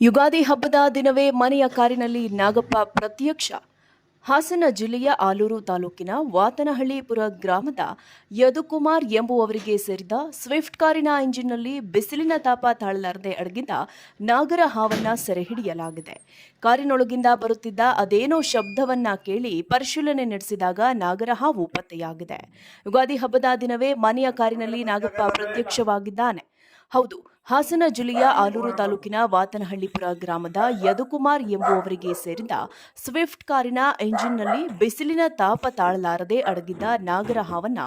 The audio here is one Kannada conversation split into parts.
ಯುಗಾದಿ ಹಬ್ಬದ ದಿನವೇ ಮನೆಯ ಕಾರಿನಲ್ಲಿ ನಾಗಪ್ಪ ಪ್ರತ್ಯಕ್ಷ. ಹಾಸನ ಜಿಲ್ಲೆಯ ಆಲೂರು ತಾಲೂಕಿನ ವಾತನಹಳ್ಳಿಪುರ ಗ್ರಾಮದ ಯದುಕುಮಾರ್ ಎಂಬುವವರಿಗೆ ಸೇರಿದ ಸ್ವಿಫ್ಟ್ ಕಾರಿನ ಇಂಜಿನ್ನಲ್ಲಿ ಬಿಸಿಲಿನ ತಾಪ ತಾಳಲಾರದೆ ಅಡಗಿದ್ದ ನಾಗರ ಹಾವನ್ನ ಸೆರೆ ಹಿಡಿಯಲಾಗಿದೆ. ಕಾರಿನೊಳಗಿಂದ ಬರುತ್ತಿದ್ದ ಅದೇನೋ ಶಬ್ದವನ್ನ ಕೇಳಿ ಪರಿಶೀಲನೆ ನಡೆಸಿದಾಗ ನಾಗರ ಹಾವು ಪತ್ತೆಯಾಗಿದೆ. ಯುಗಾದಿ ಹಬ್ಬದ ದಿನವೇ ಮನೆಯ ಕಾರಿನಲ್ಲಿ ನಾಗಪ್ಪ ಪ್ರತ್ಯಕ್ಷವಾಗಿದ್ದಾನೆ. ಹೌದು, ಹಾಸನ ಜಿಲ್ಲೆಯ ಆಲೂರು ತಾಲೂಕಿನ ವಾತನಹಳ್ಳಿಪುರ ಗ್ರಾಮದ ಯದುಕುಮಾರ್ ಎಂಬುವವರಿಗೆ ಸೇರಿದ ಸ್ವಿಫ್ಟ್ ಕಾರಿನ ಎಂಜಿನ್ನಲ್ಲಿ ಬಿಸಿಲಿನ ತಾಪ ತಾಳಲಾರದೆ ಅಡಗಿದ್ದ ನಾಗರ ಹಾವನ್ನ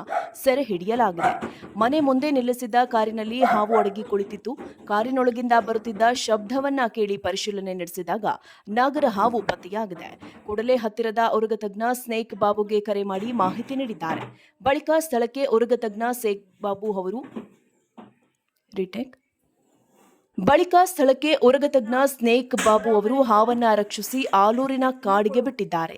ಸೆರೆ ಹಿಡಿಯಲಾಗಿದೆ. ಮನೆ ಮುಂದೆ ನಿಲ್ಲಿಸಿದ್ದ ಕಾರಿನಲ್ಲಿ ಹಾವು ಅಡಗಿ ಕುಳಿತಿತ್ತು. ಕಾರಿನೊಳಗಿಂದ ಬರುತ್ತಿದ್ದ ಶಬ್ದವನ್ನ ಕೇಳಿ ಪರಿಶೀಲನೆ ನಡೆಸಿದಾಗ ನಾಗರ ಹಾವು ಪತ್ತೆಯಾಗಿದೆ. ಕೂಡಲೇ ಹತ್ತಿರದ ಉರುಗ ತಜ್ಞ ಸ್ನೇಕ್ ಬಾಬುಗೆ ಕರೆ ಮಾಡಿ ಮಾಹಿತಿ ನೀಡಿದ್ದಾರೆ. ಬಳಿಕ ಸ್ಥಳಕ್ಕೆ ಉರುಗ ತಜ್ಞ ಸೇಕ್ ಬಾಬು ಅವರು ರಿಟೇಕ್. ಬಳಿಕ ಸ್ಥಳಕ್ಕೆ ಉರಗ ತಜ್ಞ ಸ್ನೇಕ್ ಬಾಬು ಅವರು ಹಾವನ್ನ ರಕ್ಷಿಸಿ ಆಲೂರಿನ ಕಾಡಿಗೆ ಬಿಟ್ಟಿದ್ದಾರೆ.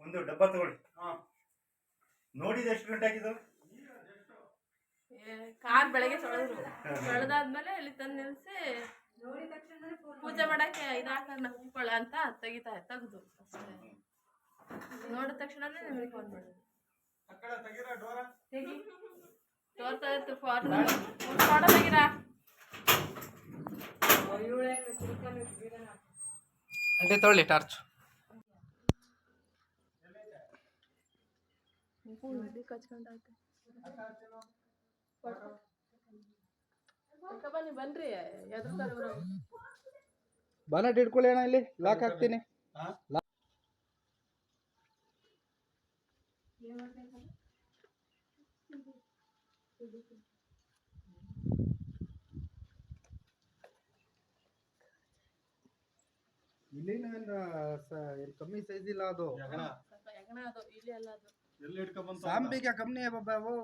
ಒಂದು ಡಬ್ಬ ತಗೊಳ್ಳಿ. ಹಾ ನೋಡಿದ ಎಷ್ಟು ಗಂಟೆ ಆಗಿದ್ದು ಕಾರ್ ಬೆಳಗ್ಗೆ ತೊಳೆದ್ರು ತೊಳೆದಾದ್ಮೇಲೆ ಇಲ್ಲಿ ತಂದು ನಿಲ್ಸಿ ಪೂಜೆ ಮಾಡಕ್ಕೆ ಇದು ಹಾಕೋಣ ಉಪ್ಕೊಳ್ಳ ಅಂತ ತೆಗಿತಾ ತೆಗ್ದು ಅಷ್ಟೇ ನೋಡಿದ ತಕ್ಷಣನೇ ನಿಮಗೆ ಫೋನ್ ಮಾಡೋದು ತೋರ್ತಾ ಇತ್ತು ಫೋನ್ ಫೋಟೋ ತೆಗಿರಾ ಅಂಟೆ ತೊಗೊಳ್ಳಿ ಟಾರ್ಚ್ ಬನ್ನಿ ಬನ್ರಿ ಎದುರ್ತಾರೆ ಇವ್ರು. ಬಾನಟ್ ಇಟ್ಕೊಳ್ಳಿ ಅಣ್ಣ ಇಲ್ಲಿ. ಲಾಕ್ ಹಾಕ್ತೀನಿ. ಇಲ್ಲಿ ಕಮ್ಮಿ ಸೈಜ್ ಇಲ್ಲ ಅದು. ಎಲ್ಲ ಸಾಂಬಿಗೆ ಕಮ್ಮಿ ಬಾಬು